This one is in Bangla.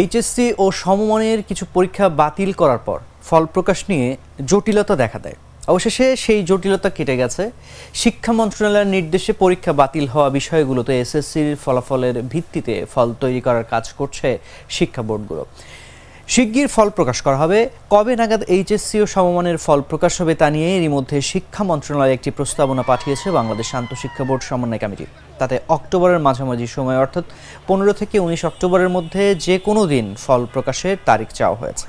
এইচএসসি ও সমমানের কিছু পরীক্ষা বাতিল করার পর ফল প্রকাশ নিয়ে জটিলতা দেখা দেয়। অবশেষে সেই জটিলতা কেটে গেছে। শিক্ষা মন্ত্রণালয়ের নির্দেশে পরীক্ষা বাতিল হওয়া বিষয়গুলোতে এসএসসির ফলাফলের ভিত্তিতে ফল তৈরি করার কাজ করছে শিক্ষা বোর্ডগুলো। শিগগির ফল প্রকাশ করা হবে। কবে নাগাদ এইচএসসি ও সমমানের ফল প্রকাশ হবে তা নিয়ে এরই মধ্যে শিক্ষা মন্ত্রণালয় একটি প্রস্তাবনা পাঠিয়েছে বাংলাদেশ শান্ত শিক্ষা বোর্ড সমন্বয় কমিটি। তাতে অক্টোবরের মাঝামাঝি সময়, অর্থাৎ পনেরো থেকে উনিশ অক্টোবরের মধ্যে যে কোনো দিন ফল প্রকাশের তারিখ চাওয়া হয়েছে।